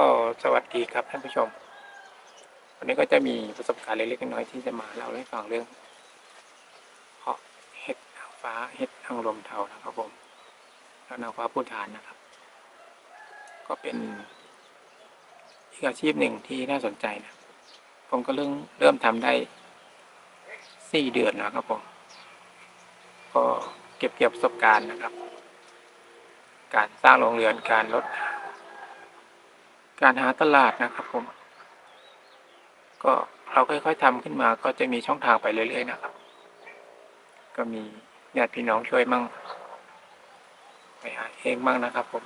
ก็สวัสดีครับท่านผู้ชม วันนี้ก็จะมีประสบการณ์เล็กๆน้อยๆที่จะมาเล่าให้ฟังเรื่องเพาะเห็ดนางฟ้าเห็ดนางลมเทานะครับผมแล้วนางฟ้าพูดทานนะครับ ก็เป็นอีกอาชีพหนึ่งที่น่าสนใจนะ ผมก็เริ่มเริ่มทำได้สี่เดือนแล้วครับผมก็เก็บเกี่ยวประสบการณ์นะครับ การสร้างโรงเรือนการลด การหาตลาดนะครับผม ก็เราค่อยๆทำขึ้นมาก็จะมีช่องทางไปเรื่อยๆนะครับ ก็มีญาติพี่น้องช่วยมั่งไปหาเองมั่งนะครับ ผม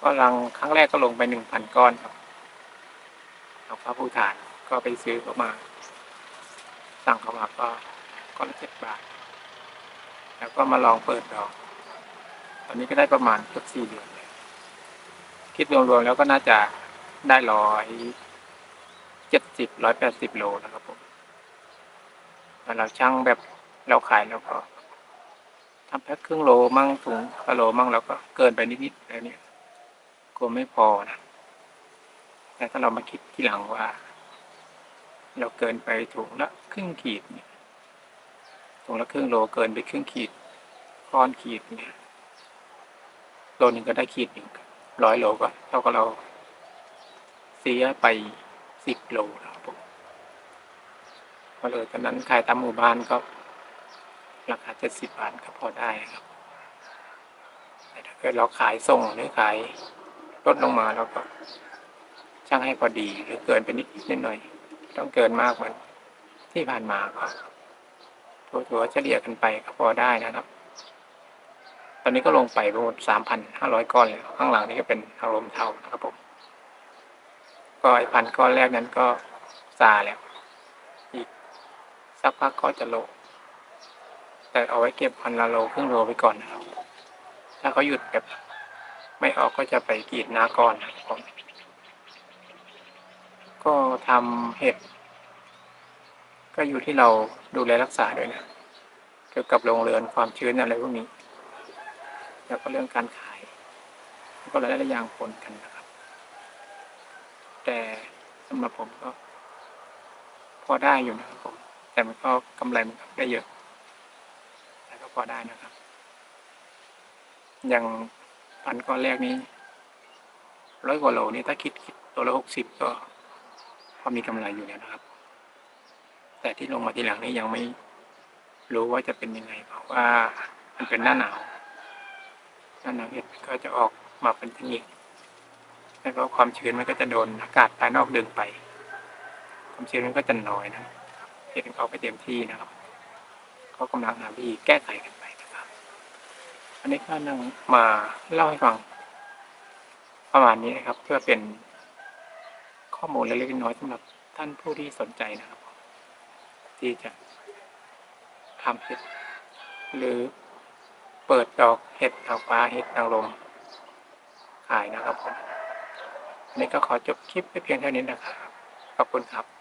ก็ลังครั้งแรกก็ลงไปหนึ่งพันก้อนครับเอาพระผู้ฐานก็ไปซื้อเข้ามา สั่งเข้ามาก็ก้อนเจ็ดบาท แล้วก็มาลองเปิดดอก ตอนนี้ก็ได้ประมาณเกือบสี่เดือนเลย คิดรวมๆแล้วก็น่าจะได้ร้อยเจ็ดสิบร้อยแปดสิบโลนะครับผมแต่เราช่างแบบเราขายแล้วก็ทำแพ็คครึ่งโลมั่งถุงกะโลมั่งแล้วก็เกินไปนิดๆแล้วเนี่ยกลัวไม่พอนะแต่ถ้าเรามาคิดทีหลังว่า เราเกินไปถุงละครึ่งขีดเนี่ยถุงละครึ่งโลเกินไปครึ่งขีดก้อนขีดเนี่ยโลหนึ่งก็ได้ขีดหนึ่ง ร้อยโลก่อนเท่ากับเราเสียไปสิบโลนะครับผมก็เลยตอนนั้นขายตามหมู่บ้านก็ราคาเจ็ดสิบบาทก็พอได้ครับแต่ถ้าเกิดเราขายส่งหรือขายลดลงมาเราก็ช่างให้พอดีหรือเกินไปนิดนิดหน่อยๆต้องเกินมากมือนที่ผ่านมาก็ถัวๆเฉลี่ยกันไปก็พอได้นะครับ ตอนนี้ก็ลงไปประมาณสามพันห้าร้อยก้อนแล้วข้างหลังนี่ก็เป็นอารมณ์เทานะครับผมก็ไอพันก้อนแรกนั้นก็ซาแล้ว อีกสักพักก็จะโล แต่เอาไว้เก็บพันละโลครึ่งโลไปก่อนนะครับ ถ้าเขาหยุดแบบไม่ออกก็จะไปกรีดหน้าก้อนนะครับผมก็ทำเห็ด ก็อยู่ที่เราดูแลรักษาด้วยนะ เกี่ยวกับโรงเรือนความชื้นอะไรพวกนี้ แล้วก็เรื่องการขาย ก็หลายๆอย่างปนกันนะครับ แต่สำหรับผมก็ พอได้อยู่นะครับผม แต่มันก็กำไรมันก็ได้เยอะแต่ก็พอได้นะครับ อย่างพันก้อนแรกนี้ร้อยกว่าโลนี่ถ้าคิดคิดตัวละหกสิบก็พอมีกำไรอยู่แล้วนะครับ แต่ที่ลงมาทีหลังนี้ยังไม่รู้ว่าจะเป็นยังไง เพราะว่ามันเป็นหน้าหนาว หน้าหนาเห็ดก็จะออกมาเป็นเทคนิคแล้วก็ความชื้นมันก็จะโดนอากาศภายนอกดึงไป ความชื้นมันก็จะน้อยนะเห็ดมันเอาไปเต็มที่นะครับเขากำลังหาวิธีแก้ไขกันไปนะครับ อันนี้ก็นั่งมาเล่าให้ฟัง ประมาณนี้นะครับ เพื่อเป็นข้อมูลเล็กๆน้อยๆสำหรับท่านผู้ที่สนใจนะครับ ที่จะทำเห็ดหรือ เปิดดอกเห็ดนางฟ้าเห็ดนางลมขายนะครับผมวันนี้ก็ขอจบคลิปไปเพียงเท่านี้นะครับ ขอบคุณครับ